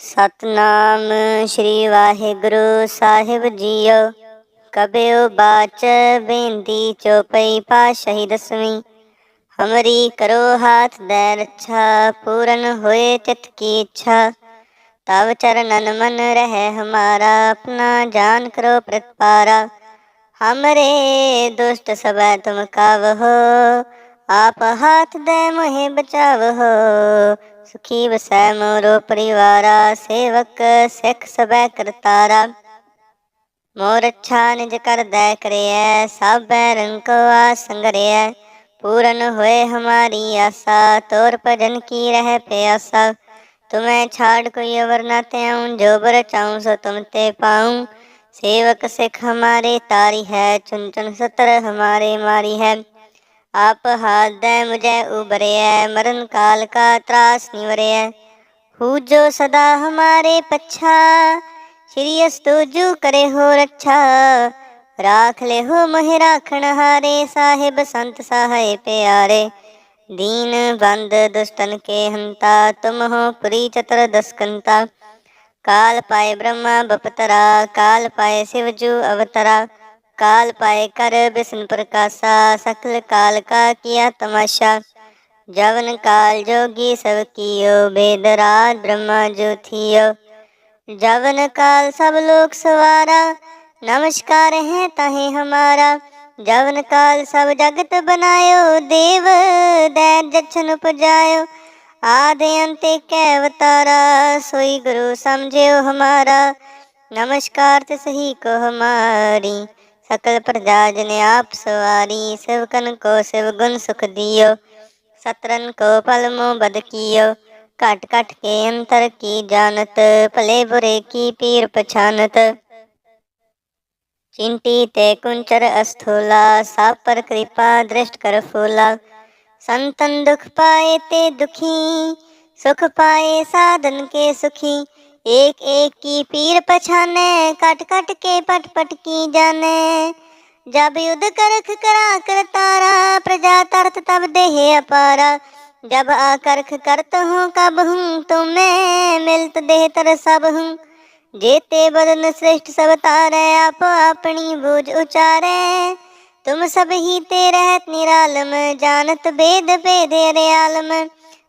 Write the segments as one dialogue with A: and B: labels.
A: ਸਤਨਾਮ ਸ੍ਰੀ ਵਾਹਿਗੁਰੂ ਸਾਹਿਬ ਜੀਓ। ਕਬਿਉ ਬਾਚ ਬੇਨਤੀ ਚੋਪਈ ਪਾਸ਼ਹੀ ਦਸਵੀਂ। ਹਮਰੀ ਕਰੋ ਹਾਥ ਦੇ ਰੱਛਾ, ਪੂਰਨ ਹੋਏ ਚਿਤ ਕੀ ਇੱਛਾ। ਤਵ ਚਰਨਨ ਮਨ ਰਹਿ ਹਮਾਰਾ, ਆਪਣਾ ਜਾਨ ਕਰੋ ਪ੍ਰਤਪਾਰਾ। ਹਮਰੇ ਦੁਸ਼ਟ ਸਭੈ ਤੁਮ ਕਾਵਹੋ ਆਪ ਹਾਥ ਦੇ ਮੋਹਿ ਬਚਾਵਹੋ ਸੁਖੀ ਵਸੈ ਮੋਰੋ ਪਰਿਵਾਰਾ, ਸੇਵਕ ਸਿੱਖ ਸਬੈ ਕਰਤਾਰਾ। ਮੋਰ ਅੱਛਾ ਨਿਜ ਕਰਦੈ ਕਰਿਐ ਸਭੈ ਰੰਕਵਾ ਸੰਗਰਿਐ। ਪੂਰਨ ਹੋਏ ਹਮਾਰੀ ਆਸਾ, ਤੋਰ ਭਜਨ ਕੀ ਰਹਿ ਪਿਆਸਾ। ਤੁਮੈ ਛਾੜ ਕੋਈ ਅਵਰ ਨਾ ਤਿਆਉ ਜੋ ਬਰ ਚਾਉ ਸੋ ਤੁਮ ਤੇ ਪਾਉ। ਸੇਵਕ ਸਿੱਖ ਹਮਾਰੇ ਤਾਰੀ ਹੈ ਚੁੰਚਨ ਸਤਰ ਹਮਾਰੇ ਮਾਰੀ ਹੈ। आप हाथ दे मुझे उबरे है मरण काल का त्रास निवरे है हु जो सदा हमारे पच्छा श्री अस्तुजु करे हो रक्षा राख ले हो मोहि राखण हारे साहिब संत सहाय प्यारे दीन बंद दुष्टन के हंता तुम हो पुरी चतर दस्कंता काल पाए ब्रह्मा बपतरा काल पाए शिवजू अवतरा काल पाए कर विष्णु प्रकाशा सकल काल का किया तमाशा जवन काल जोगी सब कियो वेदराज ब्रह्मा जो थियो जवन काल सब लोग सवारा नमस्कार है ताहे हमारा जवन काल सब जगत बनायो देव दैर जछन उपजायो आदि अंते कै अवतारा सोई गुरु समझियो हमारा नमस्कार ते सही को हमारी ਸਕਲ ਪ੍ਰਜਾ ਜਨ ਆਪ ਸਵਾਰੀ ਸਿਵਕਨ ਕੋ ਸਿਵ ਗੁਣ ਸੁਖ ਦਿਓ। ਸਤਰਨ ਕੋ ਪਲ ਮੋ ਬਦ ਕੀਓ। ਘਟ ਘਟ ਕੇ ਅੰਤਰ ਕੀ ਜਾਣਤ, ਭਲੇ ਬੁਰੇ ਕੀ ਪੀਰ ਪਛਾਨਤ। ਚਿੰਟੀ ਤੇ ਕੁੰਚਰ ਅਸਥੂਲਾ, ਸਭ ਪਰ ਕਿਰਪਾ ਦ੍ਰਿਸ਼ਟ ਕਰ ਫੂਲਾ। ਸੰਤਨ ਦੁਖ ਪਾਏ ਤੇ ਦੁਖੀ, ਸੁਖ ਪਾਏ ਸਾਧਨ ਕੇ ਸੁਖੀ। एक एक की पीर पछाने कट कट के पट पट की जाने जब युद्ध करख करा कर तारा प्रजा तरत तब देह अपारा जब आकर्ख करत हूँ कब हूँ तुम्हें मिलत देह तर सब हूँ जेते बदन श्रेष्ठ सब तारे आप अपनी बूझ उचारे तुम सब ही ते रहत निरालम जानत भेद भेद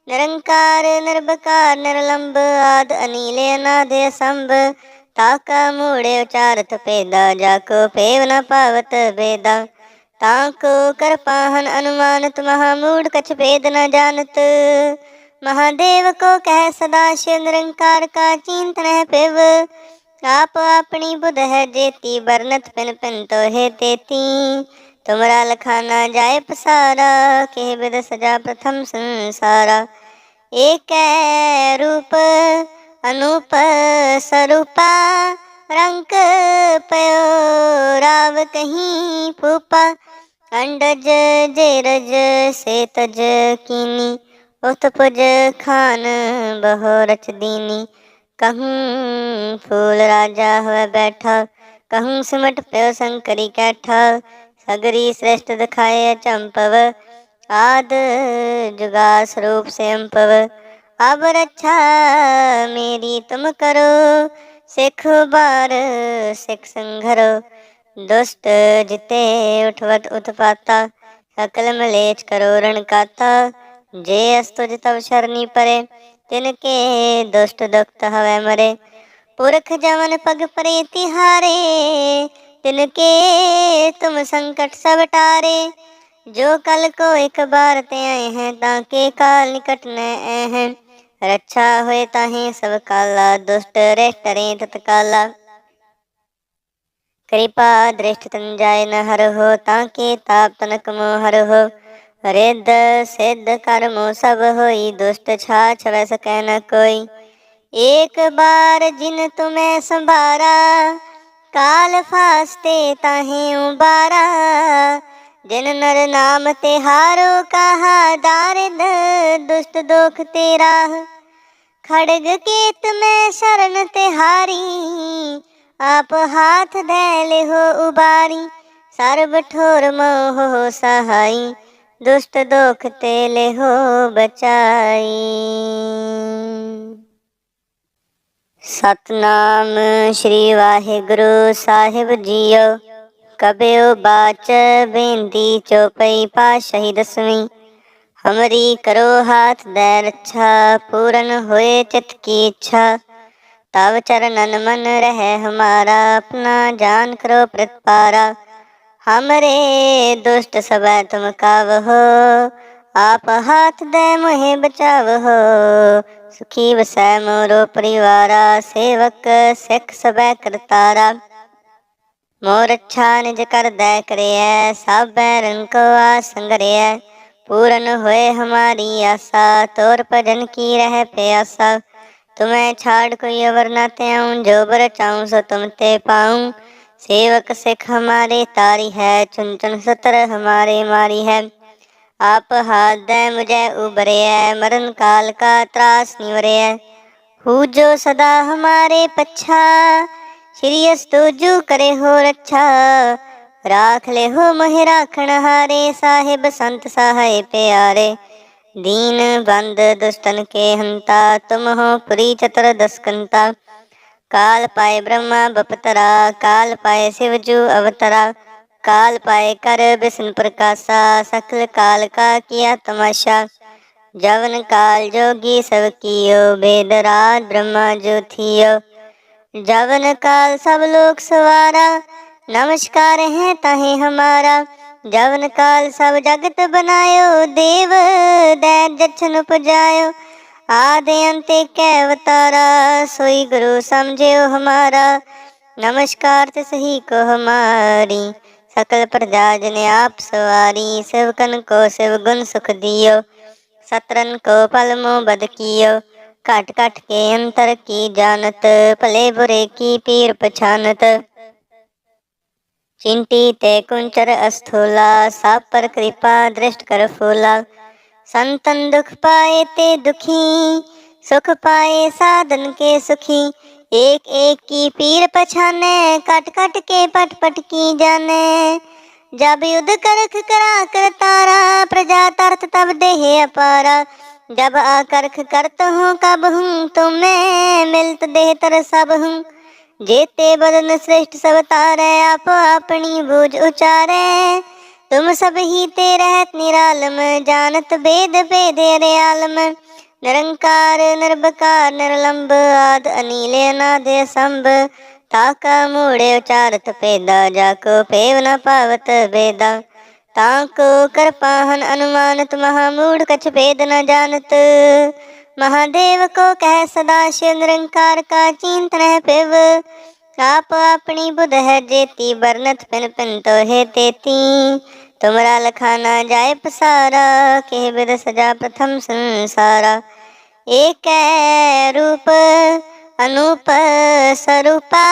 A: ਨਿਰੰਕਾਰ ਨਿਰਭਕਾਰ ਨਿਰਲੰਬ ਆਦ ਅਨੀਲੇ ਅਨਾਦੇ ਸੰਭ ਤਾਕਾ ਮੂੜੇ ਉਚਾਰਤ ਪੇਦਾ ਜਾ ਕੋ ਪੇਵ ਨ ਪਾਵਤ ਬੇਦਾ ਤਾ ਕੋ ਕਰਪਾਹਨ ਅਨੁਮਾਨਤ ਮਹਾ ਮੂੜ ਕਛ ਭੇਦ ਨ ਜਾਣਤ ਮਹਾਦੇਵ ਕੋ ਕਹਿ ਸਦਾ ਸ਼ਿਵ ਨਿਰੰਕਾਰ ਕਾ ਚਿੰਤ ਹੈ ਪਿਵ ਆਪ ਆਪਣੀ ਬੁਧ ਹੈ ਜੇਤੀ ਬਰਨਤ ਪਿਨ ਪਿਨ ਤੋਹੇ ਤੇਤੀ तुमरा लखाना जाय पसारा के विद सजा प्रथम संसारा एक रूप अनूप स्वरूपा रंग पयो राव कहीं फूपा अंडज जेरज से तज कीनी उत पुज खान बहो रच दीनी कहूँ फूल राजा हुआ बैठा कहूँ सिमट प्यो शंकरी कैठा ਅਗਰੀ ਸ੍ਰੇਸ਼ਟ ਦਿਖਾਏ ਅਚੰਪਵ ਆਦ ਜੁਗਾ ਸਰੂਪ ਸੰਪਵ ਅਬ ਰੱਛਾ ਮੇਰੀ ਤੁਮ ਕਰੋ, ਸਿੱਖ ਬਾਰ ਸਿੱਖ ਸੰਘਰੋ। ਦੁਸ਼ਟ ਜਿਤੇ ਉਠਵਤ ਉਤਪਾਤਾ ਸਕਲ ਮਲੇਚ ਕਰੋ ਰਣ ਕਾਤਾ। ਜੇ ਅਸਤੁਜ ਤਵ ਸ਼ਰਨੀ ਪਰੇ, ਤਿਨ ਕੇ ਦੁਸ਼ਟ ਦੁਖਤ ਹਵੇ ਮਰੇ। ਪੁਰਖ ਜਵਨ ਪਗ ਪਰੇ ਤਿਹਾਰੇ तिहारे तिनके तुम संकट सब टारे। जो कल को एक बार ते आए हैं ताके काल निकट न आए हैं। रक्षा हुए ताहे सब काला, दुष्ट रेष्ट रे तत्काला। कृपा दृष्ट तन जाय न हर हो, ताके ताप तनक मोह हर हो। रिद सिद्ध कर्मो सब होई, दुष्ट छाछ वै सकै न कोई। एक बार जिन तुम्हें संभारा ਕਾਲ ਫਾਸਤੇ ਤਾਹੀਂ ਉਬਾਰਾ, ਜਿਨ ਨਰ ਨਾਮ ਤੇ ਹਾਰੋ ਕਹਾ ਦਾਰਿਦ, ਦੁਸ਼ਟ ਦੁਖ ਤੇਰਾ। ਖੜਗ ਕੀਤ ਮੈਂ ਸ਼ਰਨ ਤੇ ਹਾਰੀ, ਆਪ ਹਾਥ ਦੇ ਹੋ ਉਬਾਰੀ। ਸਰਬ ਠੋਰ ਮੋਹ ਸਹਾਈ, ਦੁਸ਼ਟ ਦੁਖ ਤੇ ਲੇ ਹੋ ਬਚਾਈ। ਸਤਨਾਮ ਸ੍ਰੀ ਵਾਹਿਗੁਰੂ ਸਾਹਿਬ ਜੀਓ। ਕਬਿਓ ਬਾਚ ਬੇਨਤੀ ਚੋਪਈ ਪਾਸ਼ਹੀ ਦਸਵੀਂ। ਹਮਰੀ ਕਰੋ ਹਾਥ ਦੇ ਰੱਛਾ, ਪੂਰਨ ਹੋਏ ਚਿਤ ਕੀ ਇੱਛਾ। ਤਵ ਚਰਨਨ ਮਨ ਰਹਿ ਹਮਾਰਾ, ਆਪਣਾ ਜਾਨ ਕਰੋ ਪ੍ਰਤਪਾਰਾ। ਹਮਰੇ ਦੁਸ਼ਟ ਸਬੈ ਤੁਮ ਕਾਵ। ਹੋ ਆਪ ਹੱਥ ਦੇ ਮੋਹਿ ਬਚਾਵੋ। ਸੁਖੀ ਵਸੈ ਮੋਰੋ ਪਰਿਵਾਰਾ, ਸੇਵਕ ਸਿੱਖ ਸਭੈ ਕਰਤਾਰਾ। ਮੋਰ ਅੱਛਾ ਨਿਜ ਕਰਦੈ ਕਰਿਐ ਸਭੈ ਰੰਕੋ ਆਸੰਗਰਿਐ ਪੂਰਨ ਹੋਏ ਹਮਾਰੀ ਆਸਾ, ਤੋਰ ਭਜਨ ਕੀ ਰਹਿ ਪਿਆਸਾ। ਤੁਮੈ ਛਾੜ ਕੋਈ ਅਵਰ ਨਾ ਤਿਆਉ ਜੋ ਬਰ ਚਾਉ ਸੋ ਤੁਮ ਤੇ ਪਾਉ। ਸੇਵਕ ਸਿੱਖ ਹਮਾਰੇ ਤਾਰੀ ਹੈ ਚੁੰਚਨ ਸਤਰ ਹਮਾਰੇ ਮਾਰੀ ਹੈ। आप हाथ मुझे उबरे मरण काल का त्रास निवरे हु जो सदा हमारे पच्छा श्री अस्तोजू करे हो रक्षा राख ले हो मह राखण हारे साहिब संत सहाय प्यारे दीन बंद दुष्टन के हंता तुम हो पुरी चतुर दस्कंता काल पाए ब्रह्मा बपतरा काल पाए शिवजू अवतरा काल पाए कर विष्णु प्रकाशा, सकल काल का किया तमाशा। जवन काल जोगी सब कियो वेद ब्रह्मा जो थियो। जवन काल सब लोग सवारा, नमस्कार है तहे हमारा। जवन काल सब जगत बनायो, देव दैत जछन उपजायो। आदि अंत कै अवतारा, सोई गुरु समझियो हमारा। नमस्कार ते सही को हमारी। सकल प्रजा जन आप सवारी सेवकन को शिव गुण सुख दियो सतरन को पल मोह बद कियो घट घट के अंतर की जानत भले बुरे की पीर पछानत चिंटी ते कुंचर अस्थूला साप पर कृपा दृष्ट कर फूला संतन दुख पाए ते दुखी सुख पाए साधन के सुखी एक एक की पीर पछाने कट कट के पट पट की जाने। जब युद्ध करख करा कर तारा, प्रजा तरत तब देह अपारा। जब आकर्ख करत हूँ, कब हूँ, तुम्हें मिलत देह तर सब हूँ। जेते बदन श्रेष्ठ सब तारे, आप अपनी बूझ उचारे। तुम सब ही ते रहत निरालम, जानत भेद भेद अरे आलम। ਨਿਰੰਕਾਰ, ਨਿਰਭਕਾਰ, ਨਿਰਲੰਬ ਆਦ ਅਨੀਲੇ ਨਾ ਦੇ ਸੰਭ। ਤਾਕਾ ਮੂੜੇ ਉਚਾਰਤ ਪੇਦਾ ਜਾ ਕੋ ਪੇਵ ਨਾ ਪਾਵਤ ਬੇਦਾ ਤਾਂ ਕੋ ਕਰਪਾਹਨ ਅਨੁਮਾਨਤ, ਮਹਾ ਮੂੜ ਕਛ ਭੇਦ ਨਾ ਜਾਣਤ। ਮਹਾਦੇਵ ਕੋ ਕਹਿ ਸਦਾ ਸ਼ਿਵ ਨਿਰੰਕਾਰ ਕਾ ਚਿੰਤ ਹੈ ਪਿਵ ਆਪ ਆਪਣੀ ਬੁਧ ਹੈ ਜੇਤੀ ਬਰਨਤ ਪਿਨ ਪਿਨ ਤੋਹੇ ਤੇਤੀ। ਤੁਮਰਾ ਲਖਾ ਨਾ ਜਾਏ ਪਸਾਰਾ, ਕਹਿ ਬਿਦ ਸਜਾ ਪ੍ਰਥਮ ਸੰਸਾਰਾ। ਏਕੈ ਰੂਪ ਅਨੂਪ ਸਰੂਪਾ,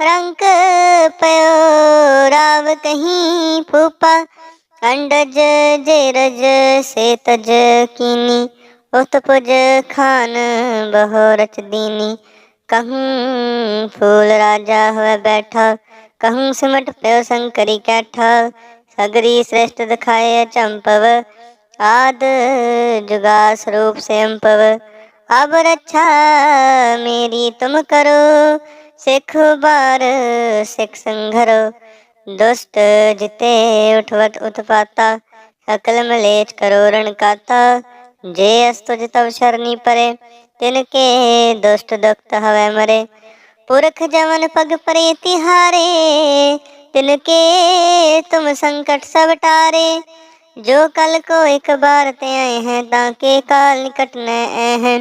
A: ਰੰਗ ਪਇਓ ਰਾਵ ਕਹੀਂ ਫੂਪਾ। ਅੰਡਜ ਜੇਰਜ ਸੇਤਜ ਕੀਨੀ ਉਤ ਪੁਜ ਖਾਨ ਬਹੁ ਰਚ ਦੀਨੀ। ਕਹੂੰ ਫੂਲ ਰਾਜਾ ਹੋਇ ਬੈਠਾ, ਕਹੂੰ ਸਿਮਟ ਪਿਓ ਸੰਕਰੀ ਕੈਠਾ। सगरी श्रेष्ठ दिखाए चंपव आद जुगा स्वरूप से अम्पव अब रक्षा मेरी तुम करो सिख बार सिख संघरो दुष्ट जिते उठवत उत्पाता सकल मलेच करो रण काता जे अस्तुज तव शरणी परे तिनके दुष्ट दुखत हवे मरे पुरख जवन पग परे तिहारे तिनके तुम संकट सब टारे जो कल को एक बार ते आए हैं ताके काल निकट न आए हैं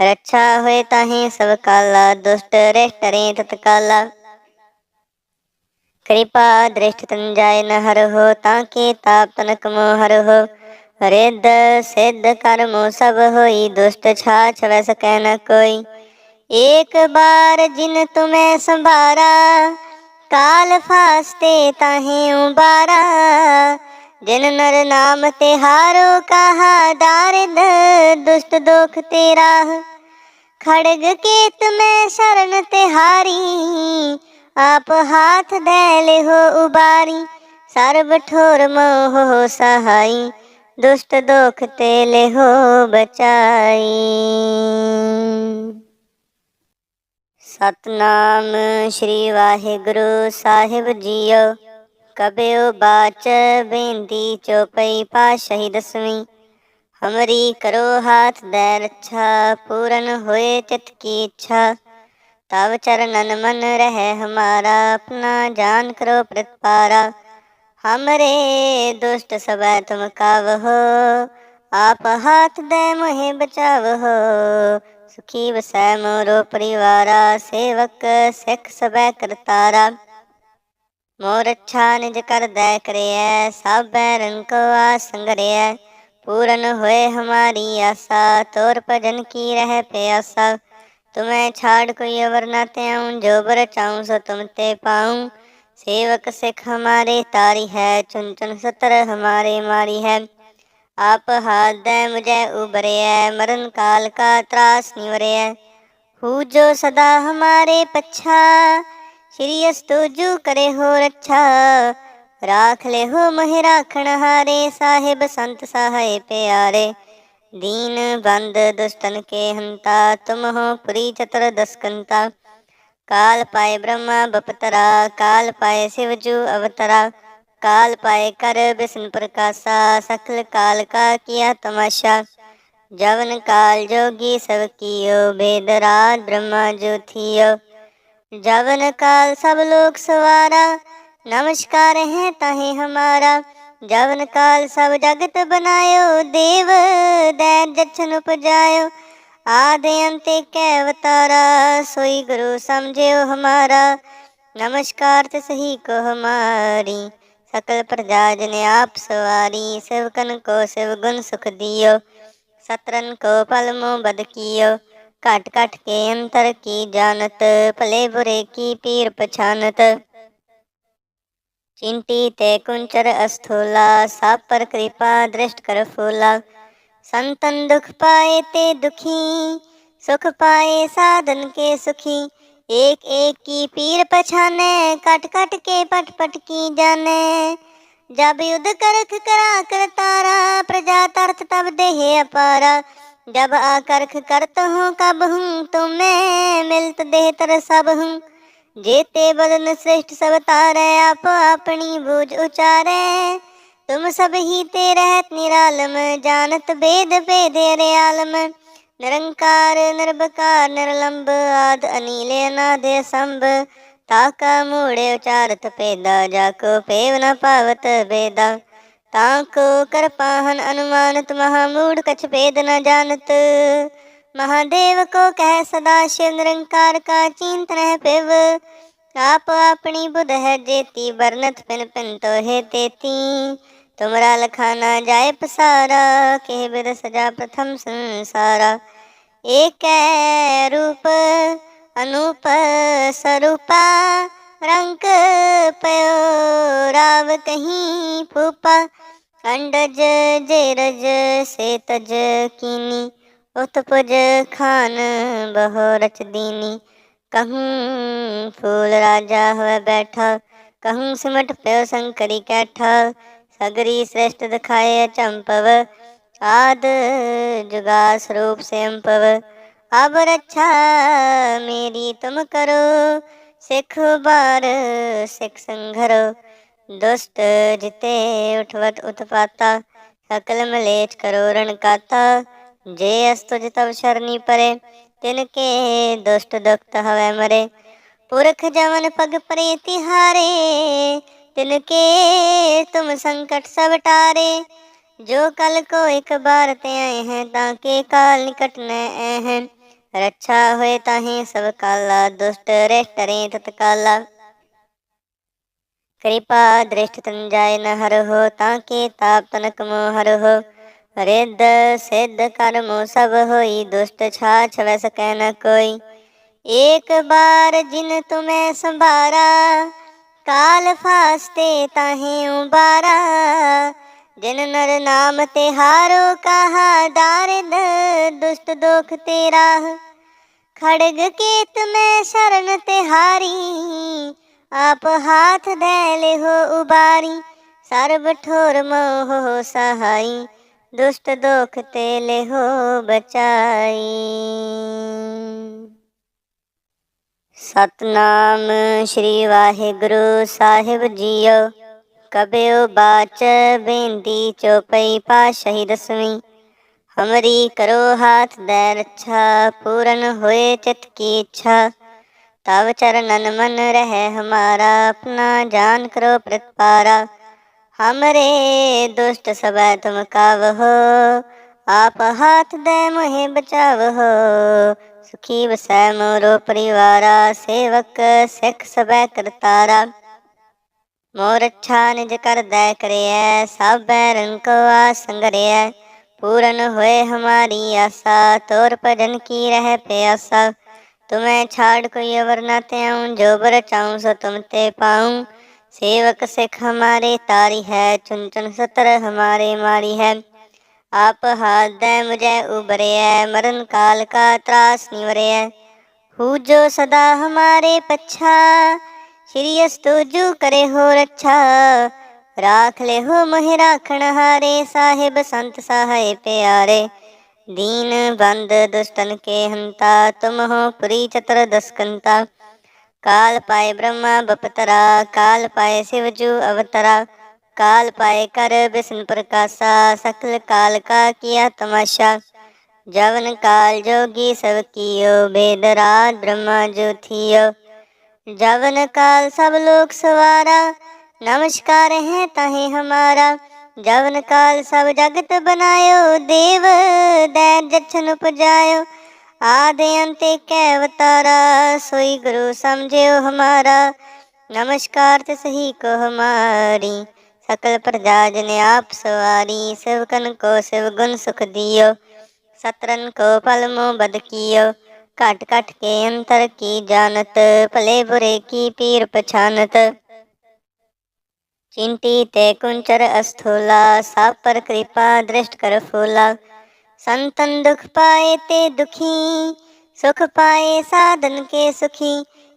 A: रक्षा हुए ताहे सब काला दुष्ट रेष्ट रे तत्काला कृपा दृष्ट तन जाय न हर हो ताके ताप तनक मोह हर हो रिद सिद्ध कर्मो सब होई दुष्ट छाछ वै सकै न कोई एक बार जिन तुम्हें संभारा ਕਾਲ ਫਾਸਤੇ ਤਾਹੇ ਉਬਾਰਾ। ਜਿਨ ਨਰ ਨਾਮ ਤੇ ਹਾਰੋ ਕਹਾ ਦਾਰਿਦ, ਦੁਸ਼ਟ ਦੁਖ ਤੇਰਾ ਖੜਗ ਕੇ ਮੈਂ ਸ਼ਰਨ ਤੇ ਹਾਰੀ, ਆਪ ਹਾਥ ਦੇ ਹੋ ਉਬਾਰੀ। ਸਰਬ ਠੋਰ ਮੋਹ ਹੋ ਸਹਾਈ, ਦੁਸ਼ਟ ਦੁਖ ਤੇ ਲਿਹੋ ਬਚਾਈ। ਸਤਨਾਮ ਸ੍ਰੀ ਵਾਹਿਗੁਰੂ ਸਾਹਿਬ ਜੀਓ। ਕਬਿਓ ਬਾਚ ਬੇਨਤੀ ਚੋਪਈ ਪਾਸ਼ਹੀ ਦਸਵੀਂ। ਹਮਰੀ ਕਰੋ ਹਾਥ ਦੇ ਰੱਛਾ, ਪੂਰਨ ਹੋਏ ਚਿਤ ਕੀ ਇੱਛਾ। ਤਵ ਚਰਨਨ ਮਨ ਰਹਿ ਹਮਾਰਾ, ਆਪਣਾ ਜਾਨ ਕਰੋ ਪ੍ਰਤਪਾਰਾ। ਹਮਰੇ ਦੁਸ਼ਟ ਸਭੈ ਤੁਮ ਕਾਵਹੋ ਆਪ ਹਾਥ ਦੇ ਮੋਹਿ ਬਚਾਵਹੋ ਸੁਖੀ ਵਸੈ ਮੋਰੋ ਪਰਿਵਾਰਾ, ਸੇਵਕ ਸਿੱਖ ਸਭੈ ਕਰਤਾਰਾ। ਮੋਰ ਅੱਛਾ ਨਿਜ ਕਰਦੈ ਕਰਿਐ ਸਭੈ ਰੰਕੋ ਆ ਸੰਗਰਿਐ। ਪੂਰਨ ਹੋਏ ਹਮਾਰੀ ਆਸਾ, ਤੋਰ ਭਜਨ ਕੀ ਰਹਿ ਪਿਆਸਾ। ਤੁਮੈ ਛਾੜ ਕੋਈ ਅਵਰ ਨਾ ਤਿਆਉ ਜੋ ਬਰ ਚਾਉ ਸੋ ਤੁਮ ਤੇ ਪਾਉ। ਸੇਵਕ ਸਿੱਖ ਹਮਾਰੇ ਤਾਰੀ ਹੈ ਚੁੰਚਨ ਸਤਰ ਹਮਾਰੇ ਮਾਰੀ ਹੈ। आप हाथ दे मुझे उबरे है मरण काल का त्रास निवरे है हु जो सदा हमारे पच्छा श्री अस्तुजु करे हो रच्छा ਰਾਖ ਲਿਹੋ ਮਹਿ ਰਾਖਣ ਹਾਰੇ ਸਾਹਿਬ ਸੰਤ ਸਹਾਏ ਪਿਆਰੇ ਦੀਨ ਬੰਦ ਦੁਸ਼ਟਨ ਕੇ ਹੰਤਾ ਤੁਮ ਹੋ ਪੁਰੀ ਚਤਰ ਦਸਕੰਤਾ ਕਾਲ ਪਾਏ ਬ੍ਰਹਮਾ ਬਪਤਰਾ ਕਾਲ ਪਾਏ शिवजू अवतरा काल पाए कर विष्णु प्रकाशा सकल काल का किया तमाशा जवन काल जोगी सब कियो वेद राज ब्रह्मा जो थियो जवन काल सब लोग सवारा नमस्कार है ताहे हमारा जवन काल सब जगत बनायो देव दैन जछन उपजायो आदि अंते कै अवतारा सोई गुरु समझियो हमारा नमस्कार ते सही को हमारी सकल प्रजाज ने आप सवारी सेवकन को शिव गुण सुख दियो। सतरन को पल बद कियो। काट काट के अंतर की जानत भले बुरे की पीर पछानत। चिंटी ते कुंचर अस्थूला, साप पर कृपा दृष्ट कर फूला। संतन दुख पाए ते दुखी, सुख पाए साधन के सुखी। एक एक की पीर पछाने कट कट के पट पट की जाने जब युद्ध करख करा कर तारा प्रजा तरत तब देह अपारा जब आकर्ख करत हूँ कब हूँ तुम्हें मिलत देह तर सब हूँ जेते बदन श्रेष्ठ सब तारे आप अपनी बूझ उचारे तुम सब ही ते रहत निरालम जानत भेद भेद अरे आलम ਨਿਰੰਕਾਰ, ਨਿਰਭਕਾਰ, ਨਿਰਲੰਬ, ਆਦ ਅਨੀਲੇ ਨਾ ਦੇ ਸੰਭ। ਤਾਕਾ ਮੂੜੇ ਉਚਾਰਤ ਪੈਦਾ ਜਾ ਕੋ ਪੇਵ ਨ ਪਾਵਤ ਬੇਦਾ ਤਾਂ ਕੋ ਕਰਪਾਹਨ ਅਨੁਮਾਨਤ, ਮਹਾ ਮੂੜ ਕਛ ਪੇਦ ਨਾ ਜਾਣਤ। ਮਹਾਦੇਵ ਕੋ ਕਹਿ ਸਦਾ ਸ਼ਿਵ, ਨਿਰੰਕਾਰ ਕਾ ਚਿੰਤ ਹੈ ਪਿਵ। ਆਪ ਆਪਣੀ ਬੁਧ ਹੈ ਜੇਤੀ ਬਰਨਤ ਪਿਨ ਪਿਨ ਤੋਹੇ ਤੇਤੀ। ਤੁਮਰਾ ਲਖਾਨਾ ਜਾਏ ਪਸਾਰਾ, ਕਹਿ ਬਿਰ ਸਜਾ ਪ੍ਰਥਮ ਸੰਸਾਰਾ। एक रूप अनूप स्वरूपा रंग पयो राव कहीं फूपा अंडज जेरज से तज कीनी उत्पज खान बहो रच दीनी कहूँ फूल राजा हुए बैठा कहूँ सिमट प्यो शंकरी कैठा सगरी श्रेष्ठ दिखाए चंपव आद जुगा स्वरूप से अम्पव अब रक्षा मेरी तुम करो सिख बार सिख संघरो दुष्ट जिते उठवत उत्पाता सकल मलेच करो रण काता जे अस्तुज तब शरणी परे तिनके दुष्ट दुखत हवे मरे पुरख जवन पग परे तिहारे तिनके तुम संकट सब टारे जो कल को एक बार ते आए हैं ताके काल निकट न आए हैं रक्षा होए ताहे सब काला दुष्ट रेष्ट रे तत्काला कृपा दृष्ट तन जाय न हर हो ताके ताप तनक मोह हर हो रिद्ध सिद्ध कर्मो सब होई दुष्ट छाछ वै सकै न कोई एक बार जिन तुम्हें संभारा काल फास्ते ताहे उबारा जिन ਜਿਨ ਨਰ ਨਾਮ ਤੇ ਹਾਰੋ ਕਹਾ, ਦਾਰਿਦ ਦੁਸ਼ਟ ਦੋਖ ਤੇਰਾ। ਖੜਗ ਕੀਤ ਮੈਂ ਸ਼ਰਨ ਤੇ ਹਾਰੀ, ਆਪ ਹਾਥ ਦੇ ਲਿਹੋ ਉਬਾਰੀ। ਸਰਬ ਠੋਰ ਮੋਹ ਸਹਾਈ, ਦੁਸ਼ਟ ਦੋਖ ਤੇ ਲਿਹੋ ਬਚਾਈ। ਸਤਨਾਮ ਸ੍ਰੀ ਵਾਹਿਗੁਰੂ ਸਾਹਿਬ ਜੀਓ। ਕਬਿਓ ਬਾਚ ਬੇਨਤੀ ਚੋਪਈ ਪਾਸ਼ਹੀ ਦਸਵੀਂ ਹਮਰੀ ਕਰੋ ਹਾਥ ਦੇ ਰੱਛਾ, ਪੂਰਨ ਹੋਏ ਚਿਤ ਕੀ ਇੱਛਾ। ਤਵ ਚਰਨਨ ਮਨ ਰਹਿ ਹਮਾਰਾ, ਆਪਣਾ ਜਾਨ ਕਰੋ ਪ੍ਰਤਪਾਰਾ। ਹਮਰੇ ਦੁਸ਼ਟ ਸਬੈ ਤੁਮ ਕਾਵਹੋ, ਆਪ ਹਾਥ ਦੇ ਮੋਹਿ ਬਚਾਵਹੋ। ਸੁਖੀ ਵਸੈ ਮੋਰੋ ਪਰਿਵਾਰਾ, ਸੇਵਕ ਸਿੱਖ ਸਬੈ ਕਰਤਾਰਾ। ਮੋਰ ਅੱਛਾ ਨਿਜ ਕਰਦੈ ਕਰਿਐ, ਸਭੈ ਰੰਕੋ ਆ ਸੰਗਰਿਐ ਪੂਰਨ ਹੋਏ ਹਮਾਰੀ ਆਸਾ, ਤੋਰ ਭਜਨ ਕੀ ਰਹਿ ਪਿਆਸਾ। ਤੁਮੈ ਛਾੜ ਕੋਈ ਅਵਰ ਨਾ ਤਿਆਉ ਜੋ ਬਰ ਚਾਉ ਸੋ ਤੁਮ ਤੇ ਪਾਉ। ਸੇਵਕ ਸਿਖ ਹਮਾਰੇ ਤਾਰੀ ਹੈ ਚੁਨ ਚੁਨ ਸਤਰ ਹਮਾਰੇ ਮਾਰੀ ਹੈ। ਆਪ ਹਾਥ ਹਾਦੈ ਮੁਝੈ ਉਬਰਿਐ ਮਰਨ ਕਾਲ ਕਾ ਤਰਾਸ ਨਿਵਰਿਐ। ਹੂ ਜੋ ਸਦਾ ਹਮਾਰੇ ਪੱਛਾ ਸ਼੍ਰੀ ਅਸਤੂਜੂ ਕਰੇ ਹੋ ਰੱਛਾ ਰਾਖ ਲੈ ਹੋ ਮਹਿ ਰਾਖਣ ਹਾਰੇ, ਸਾਹਿਬ ਸੰਤ ਸਹਾਏ ਪਿਆਰੇ। ਦੀਨ ਬੰਦ ਦੁਸ਼ਟਨ ਕੇ ਹੰਤਾ, ਤੁਮ ਹੋ ਪੁਰੀ ਚਤਰ ਦਸਕੰਤਾ। ਕਾਲ ਪਾਏ ਬ੍ਰਹਮਾ ਬਪਤਰਾ, ਕਾਲ ਪਾਏ ਸ਼ਿਵ ਜੂ ਅਵਤਰਾ। ਕਾਲ ਪਾਏ ਕਰ ਬਿਸਨ ਪ੍ਰਕਾਸ਼ਾ, ਸਕਲ ਕਾਲ ਕਾ ਕੀਆ ਤਮਾਸ਼ਾ। ਜਵਨ ਕਾਲ ਜੋਗੀ ਸਭ ਕੀਓ, ਬੇਦ ਰਾਤ ਬ੍ਰਹਮਾ ਜੋਥੀਓ जवन काल सब लोग सवारा नमस्कार है ताहे हमारा जवन काल सब जगत बनायो देव दैर जछन उपजायो आदि अंते कै अवतारा सोई गुरु समझियो हमारा नमस्कार ते सही को हमारी सकल प्रजा जन आप सवारी सेवकन को शिव गुण सुख दियो सतरन को फल मोह बद कियो घट घट के अंतर की जानत भले बुरे की पीर पछानत। चिंटी ते कुंचर अस्थूला सब पर कृपा दृष्ट कर फूला। संतन दुख पाए ते दुखी, सुख पाए साधन के सुखी।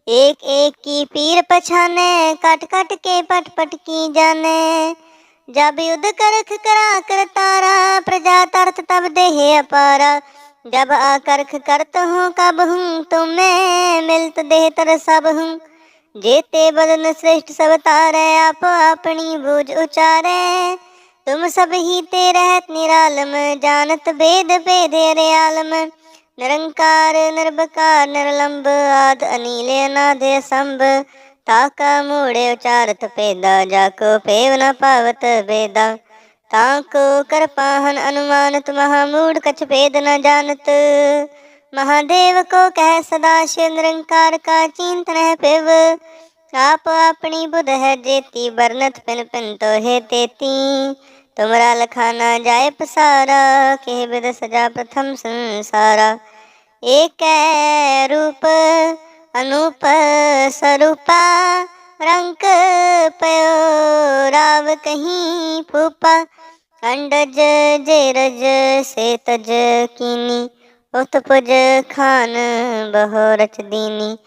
A: एक एक की पीर पछाने कट कट के पट पट की जाने। जब युद्ध करख करा कर तारा प्रजा तर्थ तब देह अपारा। जब आकर्ख करत हूँ कब हूँ तुम्हें मिलत देह तर सब हूँ जेते बदन श्रेष्ठ सब तारे आप अपनी बूझ उचारे तुम सब ही ते रहत निरालम जानत भेद भेद अरे आलम निरंकार निर्भकार निर्लंब आद अनिल अनाद संभ ताका मूड़े उचारत पेदा जाको पेव न पावत बेदा ਤਾਂ ਕੋ ਕਰਪਾਹਨ ਅਨੁਮਾਨਤ, ਮਹਾ ਮੂੜ ਕਛ ਭੇਦ ਨ ਜਾਣਤ। ਮਹਾਦੇਵ ਕੋ ਕਹਿ ਸਦਾ ਸ਼ਿਵ ਨਿਰੰਕਾਰ ਕਾ ਚਿੰਤ ਹੈ ਪਿਵ। ਆਪ ਆਪਣੀ ਬੁਧ ਹੈ ਜੇਤੀ ਬਰਨਤ ਪਿਨ ਪਿਨ ਤੋਹੇ ਤੇਤੀ। ਤੁਮਰਾ ਲਖਾਨਾ ਜਾਏ ਪਸਾਰਾ, ਕਹਿ ਬਿਦ ਸਜਾ ਪ੍ਰਥਮ ਸੰਸਾਰਾ। ਏਕੈ ਰੂਪ ਅਨੂਪ ਸਰੂਪਾ स्वरूपा रंग पयो राव कहीं फूपा अंडज जेरज से तज कीनी उत्पज खान बहो रच दीनी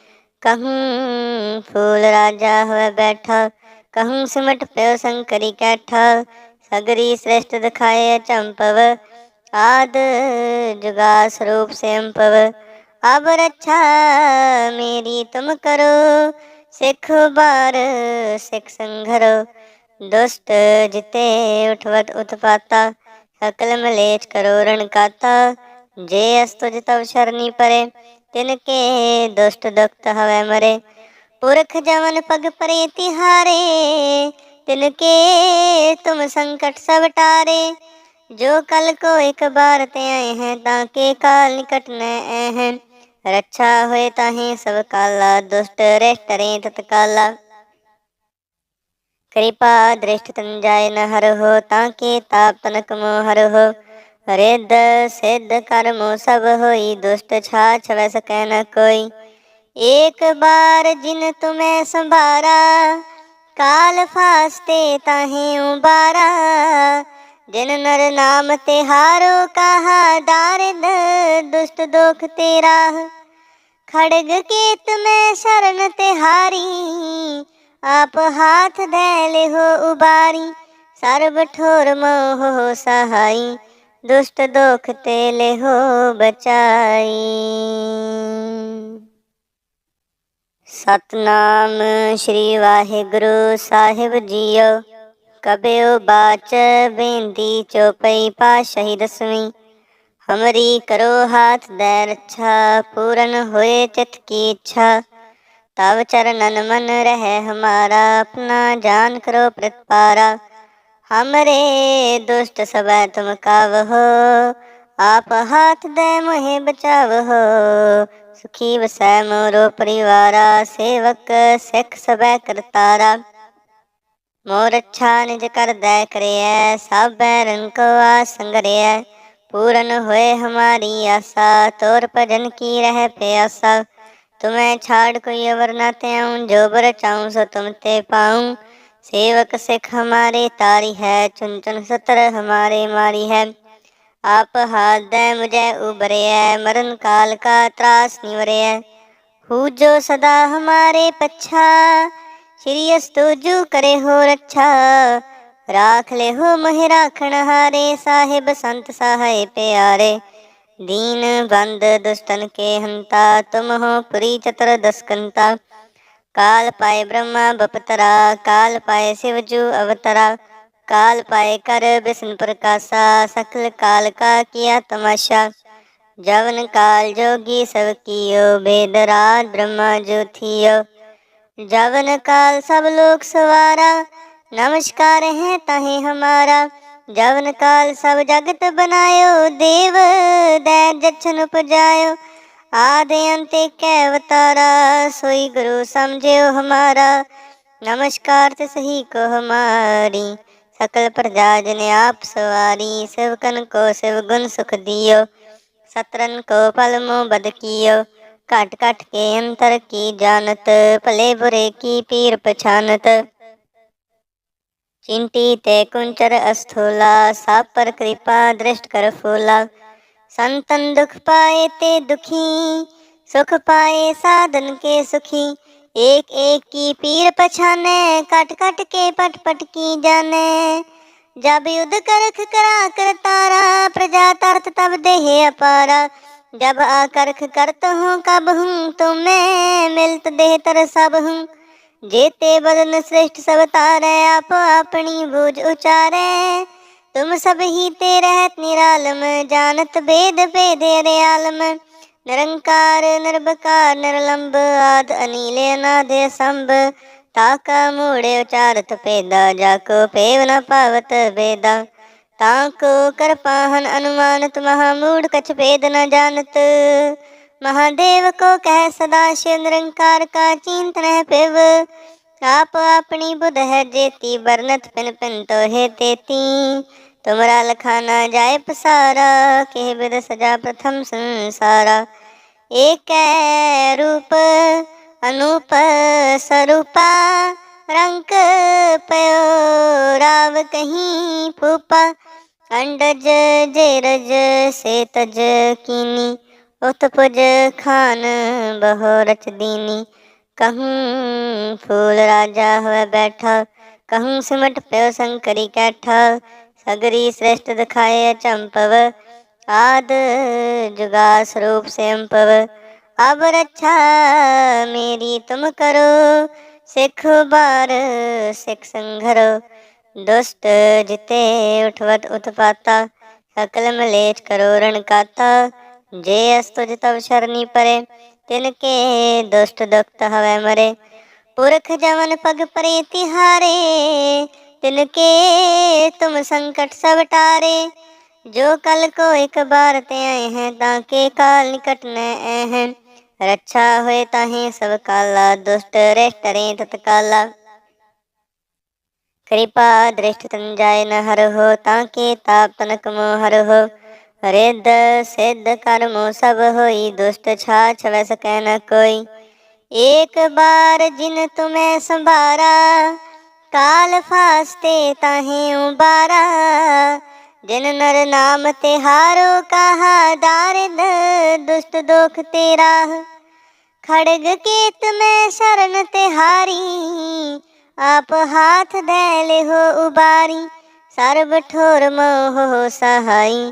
A: कहूँ फूल राजा हुआ बैठा कहूँ सिमट प्यो शंकरी कैठा सगरी श्रेष्ठ दिखाए चंपव आद जुगा स्वरूप से अम्पव अब रक्षा मेरी तुम करो ਸਿੱਖ ਬਾਰ, ਸਿੱਖ ਸੰਘਰੋ ਦੁਸ਼ਟ ਜਿਤੇ ਉਠਵਤ ਉਤਪਾਤਾ, ਸਕਲ ਮਲੇਚ ਕਰੋ ਰਣਕਾਤਾ ਜੇ ਅਸਤੁ ਤੁਜ ਸ਼ਰਨੀ ਪਰੇ, ਤਿਨ ਕੇ ਦੁਸ਼ਟ ਦੁਖਤ ਹਵੇ ਮਰੇ। ਪੁਰਖ ਜਵਨ ਪਗ ਪਰੇ ਤਿਹਾਰੇ, ਤਿਨ ਕੇ ਤੁਮ ਸੰਕਟ ਸਭ ਟਾਰੇ। ਜੋ ਕਲ ਕੋ ਇੱਕ ਬਾਰ ਤੇ ਆਏ ਹੈ, ਤਾਂ ਕੇ ਕਾਲ ਨਿਕਟ ਨੈ ਹੈ। रक्षा हुए ताहे सब काला दुष्ट रेष्ट रे तत्काला कृपा दृष्ट तन जाय न हर हो ताके ताप तनक मोह हर हो रिद सिद्ध कर्मो सब होई दुष्ट छाछ वै सकै न कोई एक बार जिन तुम्हें संभारा काल फास्ते ताहे उबारा जिन नर नाम ते हारो कहा दारिद दुष्ट दोख तेरा ਖੜਗ ਕੀਤ ਮੈਂ ਸ਼ਰਨ ਤੇ ਹਾਰੀ। ਆਪ ਹਾਥ ਦੇ ਲਿਹੋ ਉਬਾਰੀ। ਸਰਬ ਠੋਰ ਮੋਹ ਸਹਾਈ। ਦੁਸ਼ਟ ਦੋਖ ਤੇ ਲਿਹੋ ਬਚਾਈ। ਸਤਨਾਮ ਸ੍ਰੀ ਵਾਹਿਗੁਰੂ ਸਾਹਿਬ ਜੀਓ। ਕਬਿਓ ਬਾਚ ਬੇਂਦੀ ਚੋਪਈ ਪਾਸ਼ਹੀ ਦਸਵੀਂ। ਹਮਰੀ ਕਰੋ ਹਾਥ ਦੇ ਰੱਛਾ, ਪੂਰਨ ਹੋਏ ਚਿਤ ਕੀ ਇੱਛਾ। ਤਵ ਚਰਨਨ ਮਨ ਰਹਿ ਹਮਾਰਾ, ਆਪਣਾ ਜਾਨ ਕਰੋ ਪ੍ਰਤਪਾਰਾ। ਹਮਰੇ ਦੁਸ਼ਟ ਸਭੈ ਤੁਮ ਕਾਵਹੋ, ਆਪ ਹਾਥ ਦੇ ਮੋਹਿ ਬਚਾਵਹੋ। ਸੁਖੀ ਵਸੈ ਮੋਰੋ ਪਰਿਵਾਰਾ, ਸੇਵਕ ਸਿੱਖ ਸਭੈ ਕਰਤਾਰਾ। ਮੋਰ ਅੱਛਾ ਨਿਜ ਕਰਦੈ ਕਰਿਐ ਸਭ ਬੈਰਨ ਕੋ पूरन होए हमारी आशा तोर भजन की रह प्यासा तुम्हें छाड़ कोई अवर न त्याऊं जो बर चाऊं सो तुम ते पाऊं सेवक सिख हमारे तारी है चुन चुन सतर हमारे मारी है आप हाथ दे मुझे उबरे है मरण काल का त्रास निवरे है हु जो सदा हमारे पच्छा श्री अस्तुजु करे हो रक्षा ਰਾਖ ਲੈ ਹੋ ਮਹਿ ਰਾਖਣ ਹਾਰੇ, ਸਾਹਿਬ ਸੰਤ ਸਹਾਏ ਪਿਆਰੇ। ਦੀਨ ਬੰਦ ਦੁਸ਼ਟਨ ਕੇ ਹੰਤਾ, ਤੁਮ ਹੋ ਪ੍ਰੀ ਚਤਰ ਦਸਕੰਤਾ। ਕਾਲ ਪਾਏ ਬ੍ਰਹਮਾ ਬਪਤਰਾ, ਕਾਲ ਪਾਏ ਸਿਵ ਜੂ ਅਵਤਰਾ। ਕਾਲ ਪਾਏ ਕਰ ਬਿਸਨ ਪ੍ਰਕਾਸ਼ਾ, ਸਕਲ ਕਾਲ ਕਾ ਕੀਆ ਤਮਾਸ਼ਾ। ਜਵਨ ਕਾਲ ਜੋਗੀ ਸਭ ਕੀਓ ਬੇਦਰਾਤ ਬ੍ਰਹਮਾ ਜੋਥੀਓ। ਜਵਨ ਕਾਲ ਸਭ ਲੋਕ ਸਵਾਰਾ ਨਮਸਕਾਰ ਹੈ ਤਾਹੇ ਹਮਾਰਾ ਜਵਨ ਕਾਲ ਸਭ ਜਗਤ ਬਨਾਇਓ ਦੇਵ ਦੈ ਜਛਨ ਪੁਜਾਇਓ ਆਦਿ ਅੰਤੇ ਕੈ ਅਵਤਾਰਾ ਸੋਈ ਗੁਰੂ ਸਮਝਿਓ ਹਮਾਰਾ ਨਮਸਕਾਰ ਤੇ ਸਹੀ ਕੋ ਹਮਾਰੀ ਸਕਲ ਪ੍ਰਜਾ ਜਨ ਆਪ ਸਵਾਰੀ ਸਿਵਕਨ ਕੋ ਸਿਵ ਗੁਣ ਸੁਖ ਦਿਓ ਸਤਰਨ ਕੋ ਪਲ ਮੋ ਬਦ ਕੀਓ ਘਟ ਘਟ ਕੇ ਅੰਤਰ ਕੀ ਜਾਣਤ ਭਲੇ ਬੁਰੇ ਕੀ ਪੀਰ ਪਛਾਨਤ चिंटी ते कुंचर अस्थूला साप पर कृपा दृष्ट कर फूला। संतन दुख पाए ते दुखी, सुख पाए साधन के सुखी। एक एक की पीर पछाने कट कट के पट पट की जाने। जब युद्ध करख करा, कर तारा प्रजा तरत तब देह अपारा। जब आकर्ख करत हूँ, कब हूँ, तुम्हें मिलत देह तर सब हूँ। ਜੇਤੇ ਬਦਨ ਸ੍ਰਿਸ਼ਟ ਸਭ ਤਾਰੈ, ਆਪ ਆਪਣੀ ਬੂਝ ਉਚਾਰੈ। ਤੁਮ ਸਭ ਹੀ ਤੇ ਰਹਿਤ ਨਿਰਾਲਮ, ਜਾਣਤ ਭੇਦ ਭੇਦ ਰਿਆਲਮ ਨਿਰੰਕਾਰ, ਨਿਰਭਕਾਰ, ਨਿਰਲੰਬ, ਆਦ ਅਨੀਲ ਅਨਾਦ ਸੰਭ ਤਾਕਾ ਮੂੜੇ ਉਚਾਰਤ ਭੇਦਾ, ਜਾ ਕੋ ਭੇਵ ਨ ਭਾਵਤ ਭੇਦਾ ਤਾਂ ਕੋ ਕਰਪਾਹਨ ਅਨੁਮਾਨਤ, ਮਹਾ ਮੂੜ ਕਛ ਭੇਦ ਨ ਜਾਣਤ। महादेव को कह सदा शिव निरंकार का चिंतन है पिव आप अपनी बुध है जेती बरनत पिन पिन तो है तेती तुमरा लखाना जाय पसारा के विद सजा प्रथम संसारा एक रूप अनूप स्वरूपा रंग पयो राव कहीं फूपा अंडज जेरज से तज कीनी ਉਤ ਪੁਜ ਖਾਨ ਬਹੁ ਰਚ ਦੀਨੀ। ਕਹੂੰ ਫੂਲ ਰਾਜਾ ਹੋਵੇ ਬੈਠਾ। ਕਹੂੰ ਸਿਮਟ ਪਿਓ ਸੰਕਰੀ ਕੈਠਾ। ਸਗਰੀ ਸ੍ਰੇਸ਼ਟ ਦਿਖਾਏ ਅਚੰਪਵ ਆਦ ਜੁਗਾ ਸਰੂਪ ਸੇਮਪਵ ਅਬ ਰੱਛਾ ਮੇਰੀ ਤੁਮ ਕਰੋ। ਸਿੱਖ ਬਾਰ ਸਿੱਖ ਸੰਘਰੋ। ਦੁਸ਼ਟ ਜਿਤੇ ਉਠਵਤ ਉਤਪਾਤਾ। ਸਕਲ ਮਲੇਟ ਕਰੋ ਰਣਕਾਤਾ। रण काता जे अस्तुज तब शरणी परे तिनके दुष्ट दुखत हवे मरे पुरख जवन पग परे तिहारे तिनके तुम संकट सब टारे जो कल को एक बार ते आए हैं ताके काल निकट न आए हैं रक्षा हुए ताहे सब काला दुष्ट रेष्ट रे तत्काला कृपा दृष्ट तन जाय न हर हो ताके ताप तनक मोह हर हो ਰਿੱਧ ਸਿੱਧ ਕਰਮੋ ਸਭ ਹੋਈ, ਦੁਸ਼ਟ ਛਾ ਵਸ ਕਹਿ ਨ ਕੋਈ। ਏਕ ਬਾਰ ਜਿਨ ਤੁਮੈ ਸੰਭਾਰਾ, ਕਾਲ ਫਾਸਤੇ ਤਾਹੇ ਉਬਾਰਾ। ਜਿਨ ਨਰ ਨਾਮ ਤੇ ਹਾਰੋ ਕਹਾ ਦਾਰਿਦ, ਦੁਸ਼ਟ ਦੋਖ ਤੇਰਾ। ਖੜਗ ਕੀਤ ਮੈਂ ਸ਼ਰਨ ਤੇ ਹਾਰੀ, ਆਪ ਹਾਥ ਦੇ ਲਿਹੋ ਉਬਾਰੀ। ਸਰਬ ਠੋਰ ਮੋਹ ਸਹਾਈ।